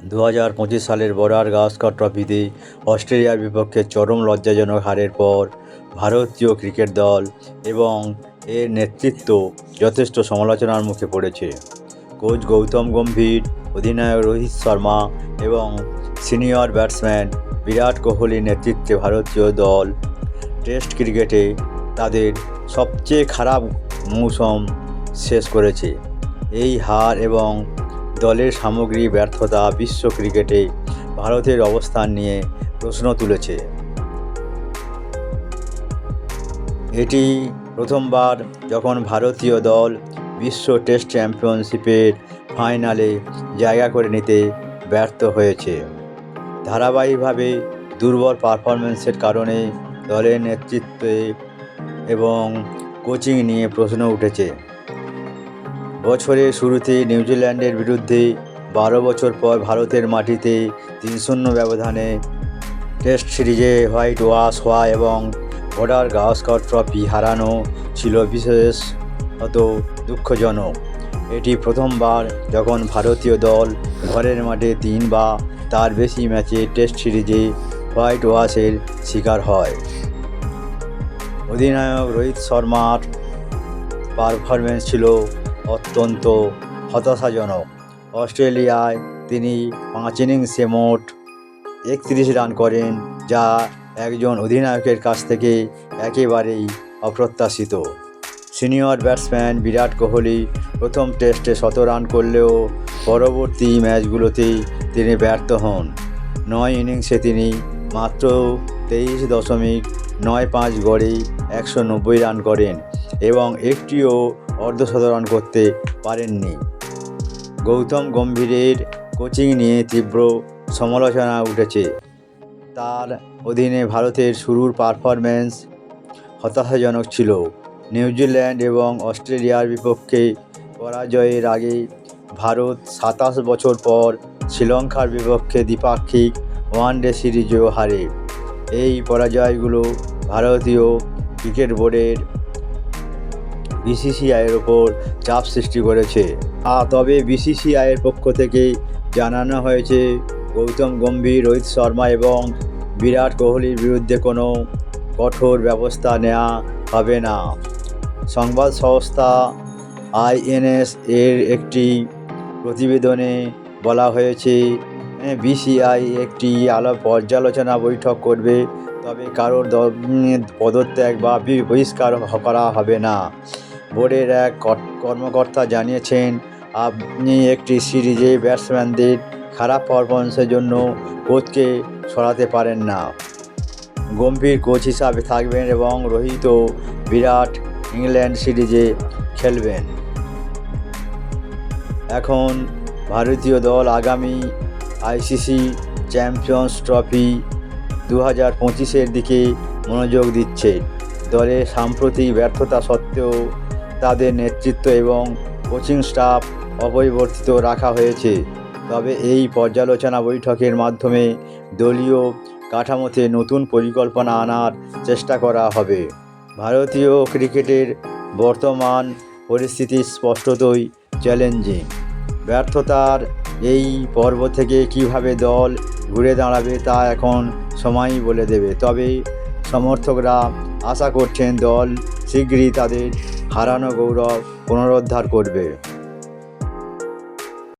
দু হাজার পঁচিশ সালের বর্ডার গাওস্কর ট্রফিতে অস্ট্রেলিয়ার বিপক্ষে চরম লজ্জাজনক হারের পর ভারতীয় ক্রিকেট দল এবং এর নেতৃত্ব যথেষ্ট সমালোচনার মুখে পড়েছে। কোচ গৌতম গম্ভীর, অধিনায়ক রোহিত শর্মা এবং সিনিয়র ব্যাটসম্যান বিরাট কোহলির নেতৃত্বে ভারতীয় দল টেস্ট ক্রিকেটে তাদের সবচেয়ে খারাপ মৌসুম শেষ করেছে। এই হার এবং দলের সামগ্রী, ব্যর্থতা বিশ্ব ক্রিকেটে ভারতের অবস্থান নিয়ে প্রশ্ন তুলেছে। এটি প্রথমবার যখন ভারতীয় দল বিশ্ব টেস্ট চ্যাম্পিয়নশিপের ফাইনালে জায়গা করে নিতে ব্যর্থ হয়েছে। ধারাবাহিকভাবে দুর্বল পারফরমেন্সের কারণে দলের নেতৃত্বে এবং কোচিং নিয়ে প্রশ্ন উঠেছে। বছরের শুরুতে নিউজিল্যান্ডের বিরুদ্ধে বারো বছর পর ভারতের মাটিতে তিন শূন্য ব্যবধানে টেস্ট সিরিজে হোয়াইট ওয়াশ হওয়া এবং বর্ডার গাওস্কর ট্রফি হারানো ছিল বিশেষত দুঃখজনক। এটি প্রথমবার যখন ভারতীয় দল ঘরের মাঠে তিন বা তার বেশি ম্যাচে টেস্ট সিরিজে হোয়াইট ওয়াশের শিকার হয়। অধিনায়ক রোহিত শর্মার পারফরমেন্স ছিল অত্যন্ত হতাশাজনক। অস্ট্রেলিয়ায় তিনি পাঁচ ইনিংসে মোট একত্রিশ রান করেন, যা একজন অধিনায়কের কাছ থেকে একেবারেই অপ্রত্যাশিত। সিনিয়র ব্যাটসম্যান বিরাট কোহলি প্রথম টেস্টে শত রান করলেও পরবর্তী ম্যাচগুলোতে তিনি ব্যর্থ হন। নয় ইনিংসে তিনি মাত্র তেইশ দশমিক নয় পাঁচ গড়ে একশো নব্বই রান করেন এবং একটিও অর্ধশত রান করতে পারেননি। গৌতম গম্ভীরের কোচিং নিয়ে তীব্র সমালোচনা উঠেছে। তার অধীনে ভারতের শুরুর পারফরম্যান্স হতাশাজনক ছিল। নিউজিল্যান্ড এবং অস্ট্রেলিয়ার বিপক্ষে পরাজয়ের আগে ভারত সাতাশ বছর পর শ্রীলঙ্কার বিপক্ষে দ্বিপাক্ষিক ওয়ানডে সিরিজও হারে। এই পরাজয়গুলো ভারতীয় ক্রিকেট বোর্ডের বিসিসিআইয়ের ওপর চাপ সৃষ্টি করেছে। আ, তবে বিসিসিআইয়ের পক্ষ থেকে জানানো হয়েছে, গৌতম গম্ভীর, রোহিত শর্মা এবং বিরাট কোহলির বিরুদ্ধে কোনো কঠোর ব্যবস্থা নেওয়া হবে না। সংবাদ সংস্থা আইএনএস এর একটি প্রতিবেদনে বলা হয়েছে বিসিআই একটি আলো পর্যালোচনা বৈঠক করবে, তবে কারোর পদত্যাগ বি- বহিষ্কার করা হবে না। বোর্ডের এক কর- কর্মকর্তা জানিয়েছেন, আপনি একটি সিরিজে ব্যাটসম্যানদের খারাপ পারফরমেন্সের জন্য কোচকে সরাতে পারেন না। গম্ভীর কোচ হিসাবে থাকবেন এবং রোহিত বিরাট ইংল্যান্ড সিরিজে খেলবেন। এখন ভারতীয় দল আগামী আইসিসি চ্যাম্পিয়ন্স ট্রফি দু হাজার পঁচিশের দিকে মনোযোগ দিচ্ছে। দলের সাম্প্রতিক ব্যর্থতা সত্ত্বেও তাদের নেতৃত্ব এবং কোচিং স্টাফ অপরিবর্তিত রাখা হয়েছে। তবে এই পর্যালোচনা বৈঠকের মাধ্যমে দলীয় কাঠামোতে নতুন পরিকল্পনা আনার চেষ্টা করা হবে। ভারতীয় ক্রিকেটের বর্তমান পরিস্থিতি স্পষ্টতই চ্যালেঞ্জিং। ব্যর্থতার এই পর্ব থেকে কীভাবে দল ঘুরে দাঁড়াবে তা এখন সময়ই বলে দেবে। তবে সমর্থকরা আশা করছেন দল শীঘ্রই তাদের হারানো গৌরব পুনরুদ্ধার করবে।